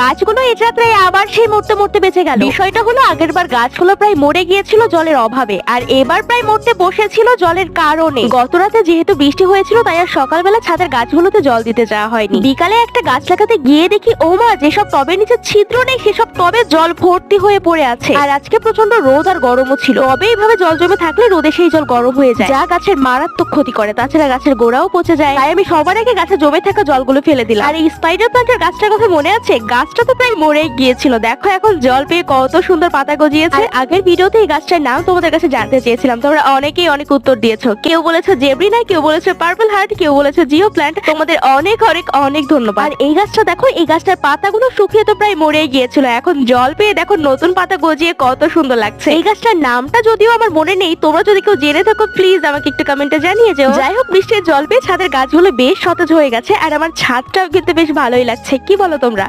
গাছগুলো এ যাত্রায় আবার সেই মরতে মরতে বেঁচে গেল। বিষয়টা হলো আগের বার গাছগুলো প্রায় মরে গিয়েছিল জলের অভাবে, আর এবার প্রায় মরতে বসেছিল জলের কারণে। গত রাতে যেহেতু বৃষ্টি হয়েছিল, তাই আর সকালবেলা ছাদের গাছগুলোতে জল দিতে যাওয়া হয়নি। বিকালে একটা গাছ লাগাতে গিয়ে দেখি, ও মা, যেসব টবের নিচে ছিদ্র নেই, সেসব টবে জল ভর্তি হয়ে পড়ে আছে। আর আজকে প্রচণ্ড রোদ আর গরমও ছিল। তবে এইভাবে জল জমে থাকলে রোদে সেই জল গরম হয়ে যায়। যা গাছের মারাত্মক ক্ষতি করে, তাছাড়া গাছের গোড়াও পচে যায়। তাই আমি সবার আগে গাছে জমে থাকা জলগুলো ফেলে দিলাম। আর এই স্পাইডার প্লান্টের গাছটার কথা মনে আছে? গাছটা তো প্রায় মরে গিয়েছিল। দেখো এখন জল পেয়ে কত সুন্দর পাতা গজিয়েছে। আগের ভিডিওতে এই গাছটার নাম তোমাদের কাছে জানতে চেয়েছিলাম। তোমরা অনেকেই অনেক উত্তর দিয়েছ। কেউ বলেছ জেব্রিনা কেউ বলেছ পার্পল হার্ট কেউ বলেছ জিও প্ল্যান্ট। তোমাদের অনেক অনেক অনেক ধন্যবাদ। আর এই গাছটা দেখো এই গাছটার পাতাগুলো শুকিয়ে তো প্রায় মরে গিয়েছিল। এখন জল পেয়ে দেখো নতুন পাতা গজিয়ে কত সুন্দর লাগছে। এই গাছটার নামটা যদিও আমার মনে নেই তোমরা যদি কেউ জেনে থাকো প্লিজ আমাকে একটু কমেন্টে জানিয়ে যাও। যাই হোক বৃষ্টির জল পেয়ে ছাদের গাছগুলো বেশ সতেজ হয়ে গেছে। আর আমার ছাদটাও কিন্তু বেশ ভালোই লাগছে। কি বলো তোমরা?